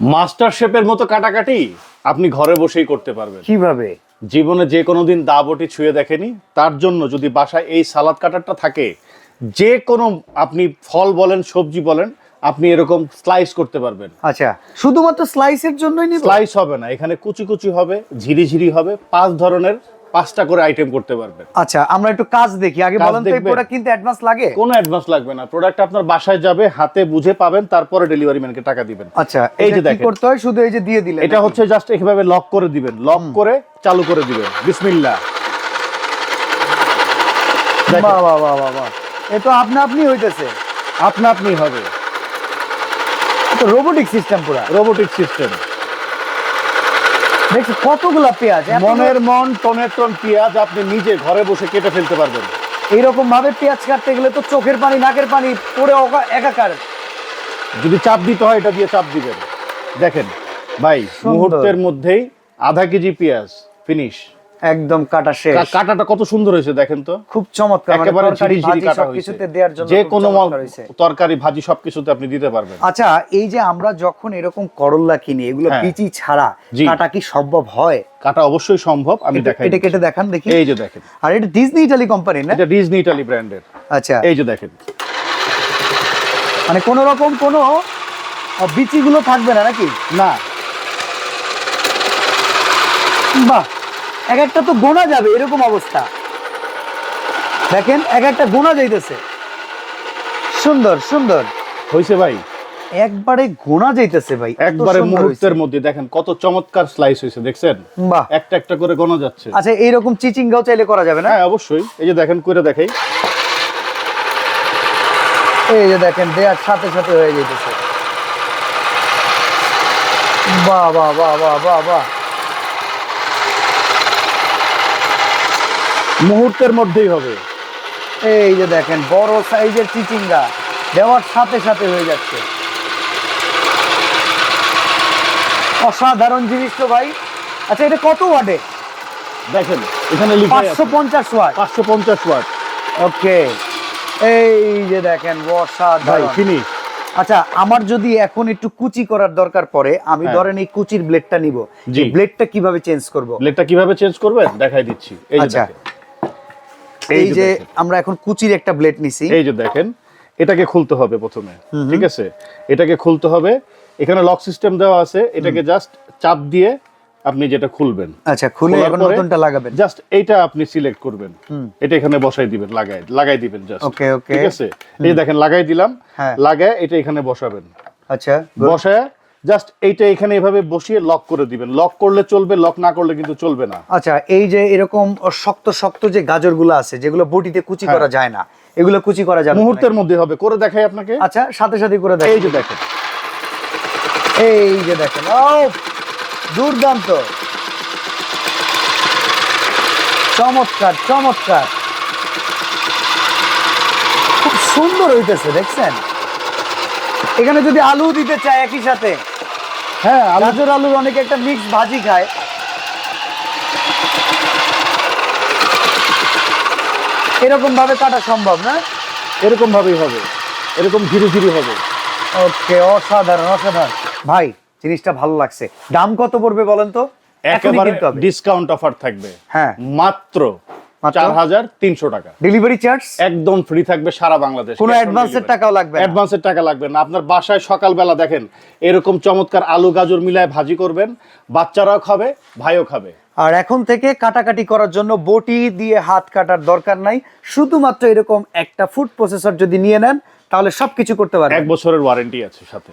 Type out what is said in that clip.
Master শেপের মতো কাটাকাটি আপনি ঘরে বসেই করতে পারবেন। কীভাবে? জীবনে যে কোনো দিন দা বটি ছুঁয়ে দেখেনি তার জন্য যদি বাসায় এই সালাদ কাটারটা থাকে যে কোনো আপনি ফল বলেন সবজি বলেন আপনি এরকম স্লাইস করতে পারবেন। আচ্ছা শুধুমাত্র স্লাইসের জন্যই স্লাইস হবে না এখানে কুচি কুচি হবে ঝিরিঝিরি হবে পাঁচ ধরনের পাঁচটা করে আইটেম করতে পারবেন। আচ্ছা আমরা একটু কাজ দেখি। আগে বলেন তো এই প্রোডাক্ট কিনতে অ্যাডভান্স লাগে? কোনো অ্যাডভান্স লাগবে না। প্রোডাক্ট আপনার বাসায় যাবে হাতে বুঝে পাবেন তারপরে ডেলিভারি ম্যানকে টাকা দিবেন। আচ্ছা এই যে দেখেন। করতে হয়? শুধু এই যে দিয়ে দিলেন এটা হচ্ছে জাস্ট এইভাবে লক করে দিবেন। লক করে চালু করে দিবেন। বিসমিল্লাহ। বাহ বাহ বাহ বাহ বাহ। এ তো আপনা আপনি হইতেছে। আপনা আপনি হবে তো রোবোটিক সিস্টেম পুরা। রোবোটিক সিস্টেম দেখছি কতগুলা পেঁয়াজ? মনের মন টনের টন পেঁয়াজ আপনি নিজে ঘরে বসে কেটে ফেলতে পারবেন। এইরকম ভাবে পেঁয়াজ কাটতে গেলে তো চোখের পানি নাকের পানি পড়ে একাকার। যদি চাপ দিতে হয় এটা দিয়ে চাপ দিবেন। দেখেন ভাই মুহূর্তের মধ্যেই আধা কেজি পেঁয়াজ ফিনিশ একদম কাটা শেষ। কাটাটা কত সুন্দর হয়েছে দেখেন তো। খুব চমৎকার মানে একেবারে তরকারি, ঝিরি ঝিরি ভাজি কাটা হয়েছে। দেওয়ার জন্য যে কোনো তরকারি ভাজি সবকিছুতে আপনি দিতে পারবেন। আচ্ছা এই যে আমরা যখন এরকম করল্লা কিনি এগুলো হ্যাঁ। বিচি ছাড়া কাটা কি সম্ভব হয়? কাটা অবশ্যই সম্ভব আমি দেখাই এটা কেটে দেখান দেখি। এই যে দেখেন। আর এটা ডিজনি ইটালি কোম্পানি না? এটা ডিজনি ইটালি ব্র্যান্ডের আচ্ছা। এই যে দেখেন। মানে কোন রকম কোন বিচিগুলো থাকবে না নাকি? না। বাহ! এক একটা তো গোনা যাবে এরকম অবস্থা। দেখেন এক একটা গোনা যাইতেছে। সুন্দর সুন্দর। হয়েছে ভাই। একবারে গোনা যাইতেছে ভাই একবারে মুহূর্তের মধ্যে দেখেন কত চমৎকার স্লাইস হয়েছে দেখছেন? বাহ। একটা একটা করে গোনা যাচ্ছে। আচ্ছা এইরকম চিচিঙ্গাও চাইলে করা যাবে না? হ্যাঁ অবশ্যই। এই যে দেখেন করে দেখাই। এই যে দেখেন দেয়ার সাথে সাথে হয়ে যাইতেছে। বাহ বাহ বাহ বাহ বাহ বাহ। মুহূর্তের মধ্যেই হবে। এই যে দেখেন বড় সাইজের চিচিঙ্গা দেওয়ার সাথে সাথে হয়ে যাচ্ছে। অসাধারণ জিনিস তো ভাই। আচ্ছা এটা কত ওয়াটে? দেখেন এখানে পাঁচশো পঞ্চাশ ওয়াট। পাঁচশো পঞ্চাশ ওয়াট। ওকে। এই যে দেখেন ভাই অসাধারণ ফিনিশ আচ্ছা আমার যদি এখন একটু কুচি করার দরকার পড়ে আমি হ্যাঁ। ধরেন এই কুচির ব্লেডটা নিব। ব্লেডটা কীভাবে চেঞ্জ করব? ব্লেডটা কীভাবে চেঞ্জ করবেন? দেখাই দিচ্ছি। এই আচ্ছা। এই যে আমরা এখন কুচির একটা ব্লেড নিছি। এই যে দেখেন এটাকে খুলতে হবে প্রথমে ঠিক আছে? এটাকে খুলতে হবে। এখানে লক সিস্টেম দেওয়া আছে এটাকে জাস্ট চাপ দিয়ে আপনি যেটা খুলবেন আচ্ছা খুলে এখন নতুনটা লাগাবেন। জাস্ট এইটা আপনি সিলেক্ট করবেন। এটা এখানে বসাই দিবেন লাগাই লাগাই দিবেন জাস্ট ওকে ওকে। ঠিক আছে? এই দেখেন লাগাই দিলাম হ্যাঁ। লাগায় এটা এখানে বসাবেন। আচ্ছা বসায় জাস্ট এইটা এখানে এভাবে বসিয়ে লক করে দিবেন। লক করলে চলবে লক না করলে কিন্তু চলবে না। আচ্ছা এই যে এরকম শক্ত শক্ত যে গাজরগুলো আছে যেগুলো বটিতে কুচি হ্যাঁ। করা যায় না এগুলো কুচি করা যাবে মুহূর্তের মধ্যে হবে। করে দেখাই আপনাকে। আচ্ছা সাথে সাথে করে দেখ এই যে দেখেন। এই যে দেখেন ও দুর্দান্ত। চমৎকার চমৎকার। খুব সুন্দর হইতেছে দেখছেন? এখানে যদি আলু দিতে চায় একই সাথে। হ্যাঁ আলু গাজর আলুর অনেকে একটা মিক্স ভাজি খায়। এরকম ভাবে কাটা সম্ভব না? এরকম ভাবেই হবে। এরকম ধীরে ধীরে হবে। ওকে অসাধারণ অসাধারণ। ভাই জিনিসটা ভালো লাগছে। দাম কত পড়বে বলেন তো? একেবারে ডিসকাউন্ট অফার থাকবে। হ্যাঁ। মাত্র? চার হাজার তিনশো টাকা। ডেলিভারি চার্জ একদম ফ্রি থাকবে সারা বাংলাদেশ। কোনো অ্যাডভান্সের টাকাও লাগবে অ্যাডভান্সের টাকা লাগবে না। আপনার বাসায় সকালবেলা দেখেন এরকম চমৎকার আলু গাজর মিলায় ভাজি করবেন বাচ্চারাও খাবে ভাইও খাবে। আর এখন থেকে কাটাকাটি করার জন্য বটি দিয়ে হাত কাটার দরকার নাই। শুধুমাত্র এরকম একটা ফুড প্রসেসর যদি নিয়ে নেন তাহলে সবকিছু করতে পারবেন। এক বছরের ওয়ারেন্টি আছে সাথে।